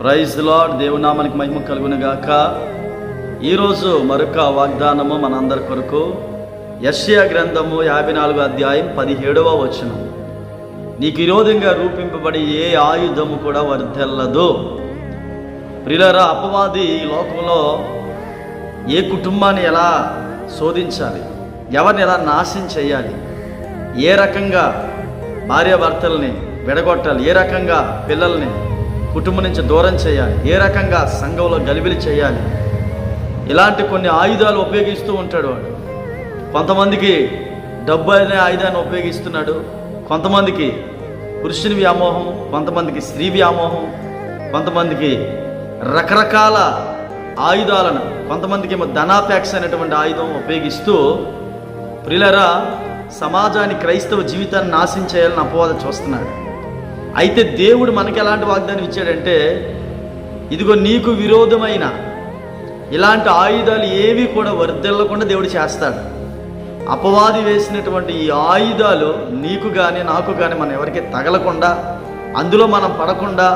Praise lord దేవునామానికి మహిమ కలుగును గాక ఈరోజు మరొక వాగ్దానము మనందరి కొరకు. యష్యా గ్రంథము యాభై నాలుగు అధ్యాయం పదిహేడవ వచనం. నీకు విరోధంగా రూపింపబడి ఏ ఆయుధము కూడా వర్ధెల్లదు. ప్రిలరా అపవాది ఈ లోకంలో ఏ కుటుంబాన్ని ఎలా శోధించాలి? ఎవరిని ఎలా నాశనం చేయాలి? ఏ రకంగా భార్యాభర్తల్ని విడగొట్టాలి? ఏ రకంగా పిల్లల్ని కుటుంబం నుంచి దూరం చేయాలి. ఏ రకంగా సంఘంలో గలిబిలి చేయాలి. ఇలాంటి కొన్ని ఆయుధాలు ఉపయోగిస్తూ ఉంటాడు వాడు. కొంతమందికి డబ్బు అనే ఆయుధాన్ని ఉపయోగిస్తున్నాడు. కొంతమందికి పురుషుని వ్యామోహం కొంతమందికి స్త్రీ వ్యామోహం కొంతమందికి రకరకాల ఆయుధాలను కొంతమందికి ఏమో ధనాపేక్ష అనేటువంటి ఆయుధం ఉపయోగిస్తూ ప్రిలరా సమాజాన్ని క్రైస్తవ జీవితాన్ని నాశనం చేయాలని అపవాద చూస్తున్నాడు. అయితే దేవుడు మనకి ఎలాంటి వాగ్దానం ఇచ్చాడంటే ఇదిగో నీకు విరోధమైన ఇలాంటి ఆయుధాలు ఏవి కూడా వర్దెల్లకుండా దేవుడు చేస్తాడు. అపవాది వేసినటువంటి ఈ ఆయుధాలు నీకు కానీ నాకు కానీ మనం ఎవరికి తగలకుండా అందులో మనం పడకుండా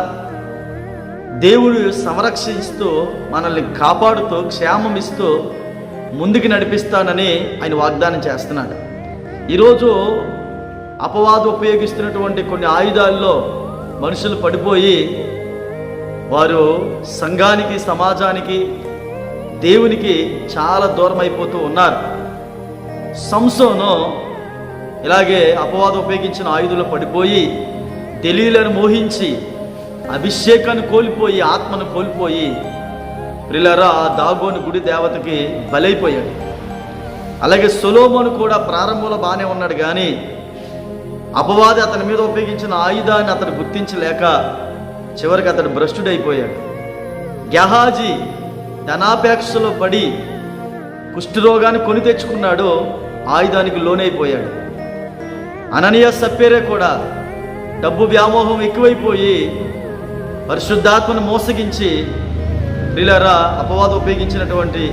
దేవుడు సంరక్షిస్తూ మనల్ని కాపాడుతూ క్షేమం ఇస్తూ ముందుకు నడిపిస్తానని ఆయన వాగ్దానం చేస్తున్నాడు. ఈరోజు అపవాదు ఉపయోగిస్తున్నటువంటి కొన్ని ఆయుధాల్లో మనుషులు పడిపోయి వారు సంఘానికి సమాజానికి దేవునికి చాలా దూరం అయిపోతూ ఉన్నారు. సంసోను ఇలాగే అపవాదం ఉపయోగించిన ఆయుధులు పడిపోయి తెలియలను మోహించి అభిషేకాన్ని కోల్పోయి ఆత్మను కోల్పోయి ప్రిలరా దాగోని గుడి దేవతకి బలైపోయాడు. అలాగే సొలోమోను కూడా ప్రారంభంలో బాగానే ఉన్నాడు కానీ అపవాది అతని మీద ఉపయోగించిన ఆయుధాన్ని అతను గుర్తించలేక చివరికి అతడు భ్రష్టుడైపోయాడు. గెహాజీ ధనాపేక్షలో పడి కుష్ఠరోగాన్ని కొని తెచ్చుకున్నాడు ఆయుధానికి లోనైపోయాడు. అననీయ సప్పేరే కూడా డబ్బు వ్యామోహం ఎక్కువైపోయి పరిశుద్ధాత్మను మోసగించి ప్రిలరా అపవాదం ఉపయోగించినటువంటి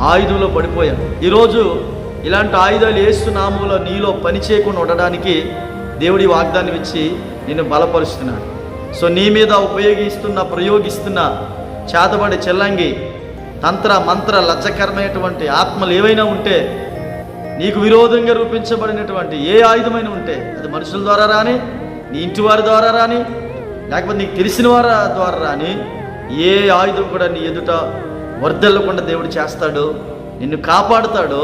ఆయుధంలో పడిపోయాడు. ఈరోజు ఇలాంటి ఆయుధాలు వేస్తున్నాములో నీలో పని చేయకుండా ఉండడానికి దేవుడి వాగ్దానం ఇచ్చి నిన్ను బలపరుస్తున్నాను సో నీ మీద ఉపయోగిస్తున్న ప్రయోగిస్తున్న చేతబడి చెల్లంగి తంత్ర మంత్ర లజ్జకరమైనటువంటి ఆత్మలు ఏవైనా ఉంటే నీకు విరోధంగా రూపించబడినటువంటి ఏ ఆయుధమైన ఉంటే అది మనుషుల ద్వారా రాని నీ ఇంటి వారి ద్వారా రాని లేకపోతే నీకు తెలిసిన వారి ద్వారా రాని ఏ ఆయుధం కూడా నీ ఎదుట వర్దెల్లకుండా దేవుడు చేస్తాడు నిన్ను కాపాడుతాడు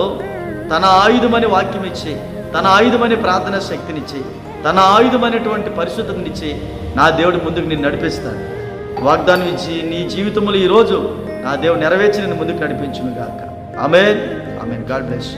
తన ఆయుధమని వాక్యం ఇచ్చి తన ఆయుధమని ప్రార్థన శక్తినిచ్చి తన ఆయుధమైనటువంటి పరిశుద్ధతనిచ్చి నా దేవుడు ముందుకు నేను నడిపిస్తాను వాగ్దానం ఇచ్చి నీ జీవితంలో ఈరోజు నా దేవుడు నెరవేర్చి నేను ముందుకు నడిపించును గాక ఆమెన్. ఆమెన్. God bless